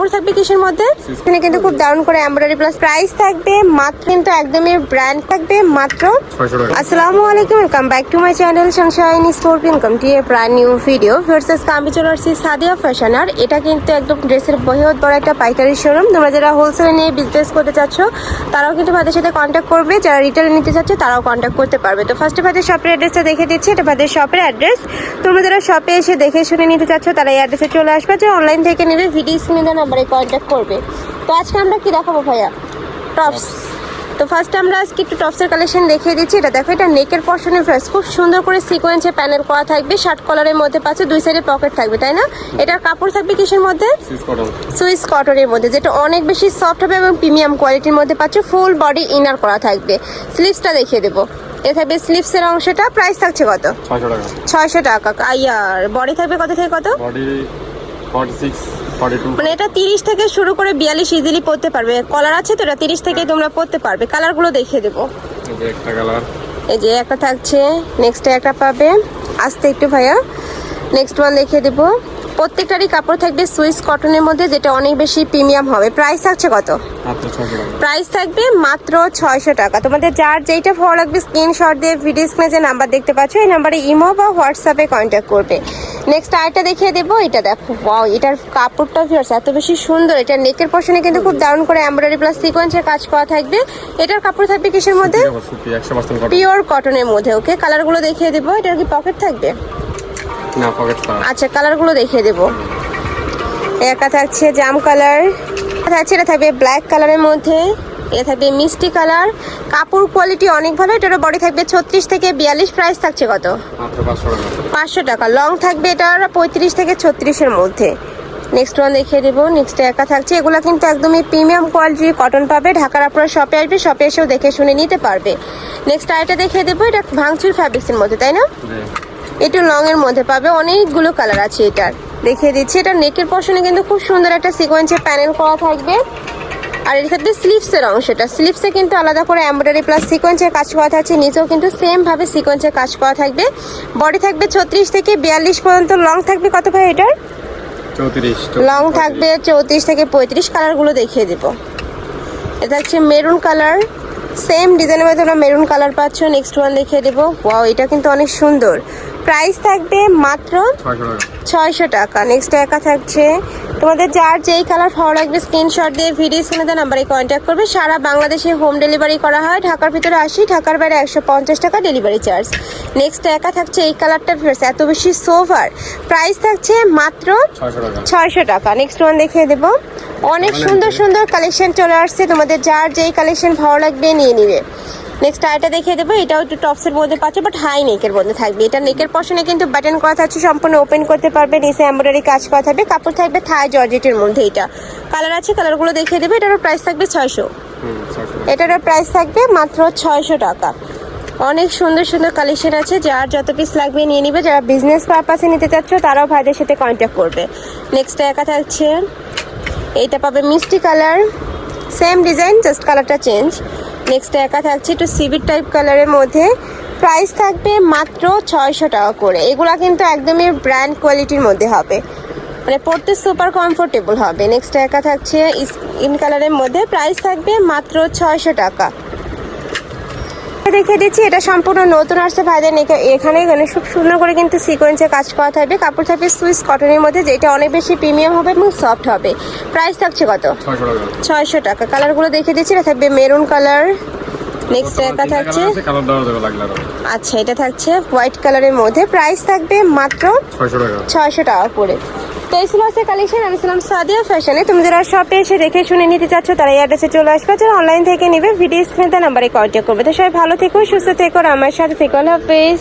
কাপড় থাকবে কিসের মধ্যে? এখানে কিন্তু খুব দারুণ করে এমব্রয়ডারি প্লাস প্রাইস থাকবে। মাত্র কিন্তু একদমই ব্র্যান্ড থাকবে মাত্র আসসালামু আলাইকুম welcome back to my channel sunshine sport welcome to a brand new video versus আমি চলে আসছি সাদিয়া ফ্যাশন আর এটা কিন্তু একদম ড্রেসের বৃহৎ বড় একটা পাইকারি শোরুম তোমরা যারা হোলসেলে নিয়ে বিজনেস করতে চাচ্ছ তারাও কিন্তু ভাদের সাথে কন্ট্যাক্ট করবে। যারা রিটেলে নিতে চাচ্ছে তারাও কন্ট্যাক্ট করতে পারবে। তো ফার্স্টে ভাইদের শপের অ্যাড্রেসটা দেখে দিচ্ছি। এটা ভাদের শপের অ্যাড্রেস তোমরা যারা শপে এসে দেখে শুনে নিতে চাচ্ছ তারা এই অ্যাড্রেসে চলে আসবে। যে অনলাইন থেকে নেবে ভিডিও স্ক্রিনে নাম্বারে কন্ট্যাক্ট করবে। তো আজকে আমরা কি দেখাবো ভাইয়া? টপস তো ফার্স্ট আমরা আজকে একটু টপসের কালেকশন দেখিয়ে দিচ্ছি। এটা দেখো এটা নেকের পর্শনের ফ্রেস খুব সুন্দর করে সিকোয়েন্সে প্যানেল করা থাকবে। শার্ট কলারের মধ্যে পাচ্ছে দুই সাইডে পকেট থাকবে তাই না? এটার কাপড় থাকবে কিসের মধ্যে? সুইস কটনের মধ্যে যেটা অনেক বেশি সফট হবে এবং প্রিমিয়াম কোয়ালিটির মধ্যে পাচ্ছে। ফুল বডি ইনার করা থাকবে। স্লিভসটা দেখিয়ে দেবো। এ থাকবে স্লিভসের অংশটা। প্রাইস থাকছে কত? ছয়শো টাকা। ছয়শো টাকা। আইয়ার বডি থাকবে কত থেকে কত? বডি মানে এটা তিরিশ থেকে শুরু করে বিয়াল্লিশ ইজিলি পড়তে পারবে। কলার আছে তো এটা তিরিশ থেকে তোমরা পড়তে পারবে। কালারগুলো দেখিয়ে দেবো। একটা কালার এই যে একটা থাকছে। নেক্সট একটা পাবে। আসতে একটু ভাইয়া। নেক্সট ওয়ান দেখিয়ে দেবো। প্রত্যেকটারই কাপড় থাকবে সুইস কটনের মধ্যে যেটা অনেক বেশি প্রিমিয়াম হবে। প্রাইস থাকছে কত? প্রাইস থাকবে মাত্র ছয়শো টাকা। তোমাদের যার যেইটা ভালো লাগবে স্ক্রিনশট দিয়ে ভিডিও স্ক্রিনে যে নাম্বার দেখতে পাচ্ছ এই নাম্বারে ইমো বা হোয়াটসঅ্যাপে কন্ট্যাক্ট করবে। নেক্সট আরেকটা দেখিয়ে দেবো এটা দেখো ওয়াও এটার কাপড়টা ভিউয়ার্স এত বেশি সুন্দর এটা নেকের পশনে কিন্তু খুব দারুণ করে এমব্রয়ডারি প্লাস সিকোয়েন্সের কাজ করা থাকবে। এটার কাপড় থাকবে কিসের মধ্যে? পিওর কটনের মধ্যে ওকে কালারগুলো দেখিয়ে দেবো এটার কি পকেট থাকবে? না পকেট আচ্ছা কালারগুলো দেখিয়ে দেবো। একটা থাকছে জাম কালার থাকছে এটা থাকবে ব্ল্যাক কালারের মধ্যে। এটা থাকবে মিষ্টি কালার। কাপড় কোয়ালিটি অনেক ভালো এটারও বডি থাকবে ছত্রিশ থেকে বিয়াল্লিশ প্রাইস থাকছে কত? পাঁচশো টাকা। লং থাকবে এটার পঁয়ত্রিশ থেকে ছত্রিশের মধ্যে। নেক্সট ওয়ান দেখিয়ে দেবো নেক্সট একা থাকছে। এগুলো কিন্তু একদমই প্রিমিয়াম কোয়ালিটির কটন পাবে। ঢাকার আপনারা শপে আসবে শপে এসেও দেখে শুনে নিতে পারবে। নেক্সট আরেকটা দেখিয়ে দেবো এটা ভাঙচুর ফ্যাব্রিক্সের মধ্যে তাই না? একটু লং এর মধ্যে পাবে। অনেকগুলো কালার আছে এটার। দেখিয়ে দিচ্ছি এটা নেকের পশনে কিন্তু খুব সুন্দর একটা সিকোয়েন্সের প্যানেল করা থাকবে। আর এর ক্ষেত্রে স্লিভসের অংশটা। স্লিপসে কিন্তু আলাদা করে এমব্রয়ডারি প্লাস সিকোয়েন্সের কাজ করা থাকছে। নিচেও কিন্তু সেম ভাবে সিকোয়েন্সের কাজ করা থাকবে। বডি থাকবে ছত্রিশ থেকে বিয়াল্লিশ পর্যন্ত। লং থাকবে কত ভাই এটার? লং থাকবে চৌত্রিশ থেকে পঁয়ত্রিশ। কালারগুলো দেখিয়ে দেবো। এটা হচ্ছে মেরুন কালার সেম ডিজাইনের মধ্যে তোমরা মেরুন কালার পাচ্ছ। নেক্সট ওয়ান দেখিয়ে দেবো। ওয়াও এটা কিন্তু অনেক সুন্দর। প্রাইস থাকবে মাত্র ছয়শো টাকা। নেক্সট একা থাকছে। তোমাদের যার যেই কালার ভালো লাগবে স্ক্রিনশট দিয়ে ভিডিও স্ক্রিনে নাম্বারে কন্ট্যাক্ট করবে। সারা বাংলাদেশে হোম ডেলিভারি করা হয়। ঢাকার ভিতরে আসি ঢাকার বাইরে একশো পঞ্চাশ টাকা ডেলিভারি চার্জ নেক্সট একা থাকছে এই কালারটা ফেরছে এত বেশি সোভার প্রাইস থাকছে মাত্র ছয়শো টাকা। নেক্সট ওয়ান দেখিয়ে দেবো। অনেক সুন্দর সুন্দর কালেকশন চলে আসছে। তোমাদের যার যেই কালেকশন ভালো লাগবে নিয়ে নিবে। নেক্সট আরেকটা দেখিয়ে দেবো। এটাও একটু টপসের মধ্যে পাচ্ছে বাট হাই নেকের মধ্যে থাকবে। এটা নেকের পশনে কিন্তু বাটন করা থাকছে সম্পূর্ণ ওপেন করতে পারবে নিচে এমব্রয়ডারি কাজ করা থাকবে। কাপড় থাকবে থাই জর্জেটের মধ্যে এটা। কালার আছে কালারগুলো দেখিয়ে দেবে। এটারও প্রাইস থাকবে ছয়শো। ছয়শো এটারও প্রাইস থাকবে মাত্র ছয়শো টাকা। অনেক সুন্দর সুন্দর কালেকশন আছে। যার যত পিস লাগবে নিয়ে নিবে। যারা বিজনেস পারপাসে নিতে চাচ্ছ তারাও ভাইদের সাথে কন্ট্যাক্ট করবে। নেক্সট একা থাকছে এইটা পাবে মিষ্টি কালার সেম ডিজাইন জাস্ট কালারটা চেঞ্জ নেক্সট একা থাকছে একটু সিভিট টাইপ কালারের মধ্যে। প্রাইস থাকবে মাত্র ছয়শো টাকা করে। এগুলা কিন্তু একদমই ব্র্যান্ড কোয়ালিটির মধ্যে হবে। মানে পড়তে সুপার কমফোর্টেবল হবে। নেক্সট একা থাকছে ইন কালারের মধ্যে। প্রাইস থাকবে মাত্র ছয়শো টাকা। দেখে দিচ্ছি এটা সম্পূর্ণ নতুন আসছে ভাইদের এখানে এখানে খুব সুন্দর করে কিন্তু সিকোয়েন্সে কাজ করা থাকবে। কাপড় থাকবে সুইস কটনের মধ্যে যেটা অনেক বেশি প্রিমিয়াম হবে এবং সফট হবে। প্রাইস থাকছে কত? ছয়শো টাকা। কালারগুলো দেখে দিচ্ছি এটা থাকবে মেরুন কালার নেক্সট একা থাকছে আচ্ছা এটা থাকছে হোয়াইট কালারের মধ্যে। প্রাইস থাকবে মাত্র ছয়শো টাকা করে। তো এই ছিল আজকে কালেকশন আমি ছিলাম সাদিয়া, ফ্যাশনে। তুমি যারা শপে এসে দেখে শুনে নিতে চাচ্ছ, তারা এই অ্যাড্রেসে চলে আসবে। যারা অনলাইন থেকে নেবে ভিডিও স্ক্রিনে নাম্বারে কন্ট্যাক্ট করবে। তো সবাই ভালো থেকো, সুস্থ থেকো আমার সাথে থেকো। আল্লাহ হাফেজ।